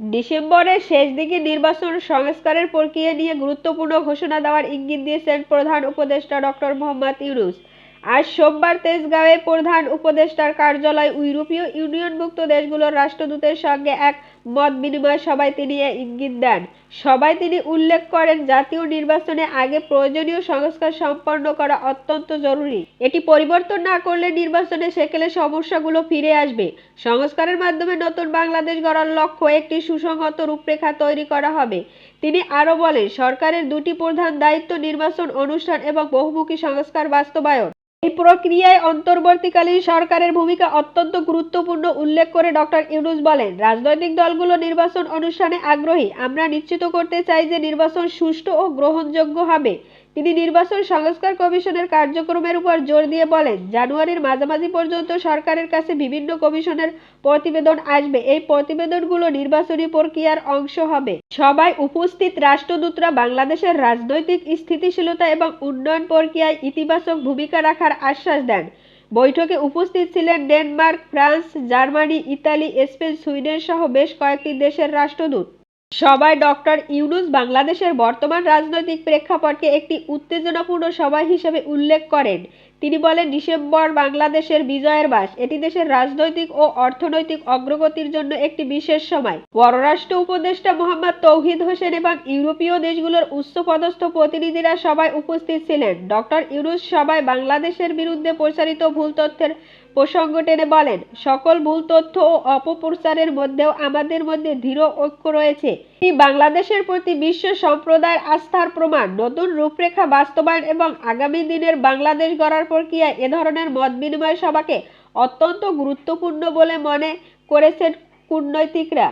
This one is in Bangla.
ডিসেম্বরের শেষ দিকে নির্বাচন সংস্কারের প্রক্রিয়া নিয়ে গুরুত্বপূর্ণ ঘোষণা দেওয়ার ইঙ্গিত দিয়েছেন প্রধান উপদেষ্টা ডক্টর মোহাম্মদ ইউনুস। আজ সোমবার তেজগাঁওয়ে প্রধান উপদেষ্টার কার্যালয় ইউরোপীয় ইউনিয়নভুক্ত দেশগুলোর রাষ্ট্রদূতের সঙ্গে এক মত বিনিময় সভায় তিনি ইঙ্গিত দেন। সভায় তিনি উল্লেখ করেন, জাতীয় নির্বাচনে আগে প্রয়োজনীয় সংস্কার সম্পন্ন করা অত্যন্ত জরুরি। এটি পরিবর্তন না করলে নির্বাচনে সেকেলে সমস্যাগুলো ফিরে আসবে। সংস্কারের মাধ্যমে নতুন বাংলাদেশ গড়ার লক্ষ্য একটি সুসংহত রূপরেখা তৈরি করা হবে। তিনি আরও বলেন, সরকারের দুটি প্রধান দায়িত্ব নির্বাচন, অনুষ্ঠান এবং বহুমুখী সংস্কার বাস্তবায়ন। এই প্রক্রিয়ায় অন্তর্বর্তীকালীন সরকারের ভূমিকা অত্যন্ত গুরুত্বপূর্ণ উল্লেখ করে ডক্টর ইউনুস বলেন, রাজনৈতিক দলগুলো নির্বাচন অনুষ্ঠানে আগ্রহী। আমরা নিশ্চিত করতে চাই যে নির্বাচন সুষ্ঠু ও গ্রহণযোগ্য হবে। তিনি নির্বাচন সংস্কার কমিশনের কার্যক্রমের উপর জোর দিয়ে বলেন, জানুয়ারির মাঝামাঝি পর্যন্ত সরকারের কাছে বিভিন্ন কমিশনের প্রতিবেদন আসবে। এই প্রতিবেদনগুলো নির্বাচনী প্রক্রিয়ার অংশ হবে। সবাই উপস্থিত রাষ্ট্রদূতরা বাংলাদেশের রাজনৈতিক স্থিতিশীলতা এবং উন্নয়ন প্রক্রিয়ায় ইতিবাচক ভূমিকা রাখার আশ্বাস দেন। বৈঠকে উপস্থিত ছিলেন Denmark, France, Germany, Italy, Spain, Sweden সহ বেশ কয়েকটি দেশের রাষ্ট্রদূত। সভায় ডক্টর ইউনুস বাংলাদেশের বর্তমান রাজনৈতিক প্রেক্ষাপটকে একটি উত্তেজনাপূর্ণ সময় হিসেবে উল্লেখ করেন। তিনি বলেন, ডিসেম্বর বাংলাদেশের বিজয়ের মাস। এটি দেশের রাজনৈতিক ও অর্থনৈতিক অগ্রগতির জন্য একটি বিশেষ সময়। পররাষ্ট্র উপদেষ্টা মোহাম্মদ তৌহিদ হোসেন এবং ইউরোপীয় দেশগুলোর উচ্চপদস্থ প্রতিনিধিরা সবাই উপস্থিত ছিলেন। ডক্টর ইউনুস সবাই বাংলাদেশের বিরুদ্ধে প্রচারিত ভুল তথ্যের প্রসঙ্গ টেনে বলেন, সকল ভুল তথ্য ও অপপ্রচারের মধ্যেও আমাদের মধ্যে দৃঢ় ঐক্য রয়েছে। বাংলাদেশের প্রতি বিশ্ব সম্প্রদায়ের আস্থার প্রমাণ। নতুন রূপরেখা বাস্তবায়ন এবং আগামী দিনের বাংলাদেশ গড়ার প্রক্রিয়ায় এ ধরনের মত বিনিময় সভাকে অত্যন্ত গুরুত্বপূর্ণ বলে মনে করেছেন কূটনৈতিকরা।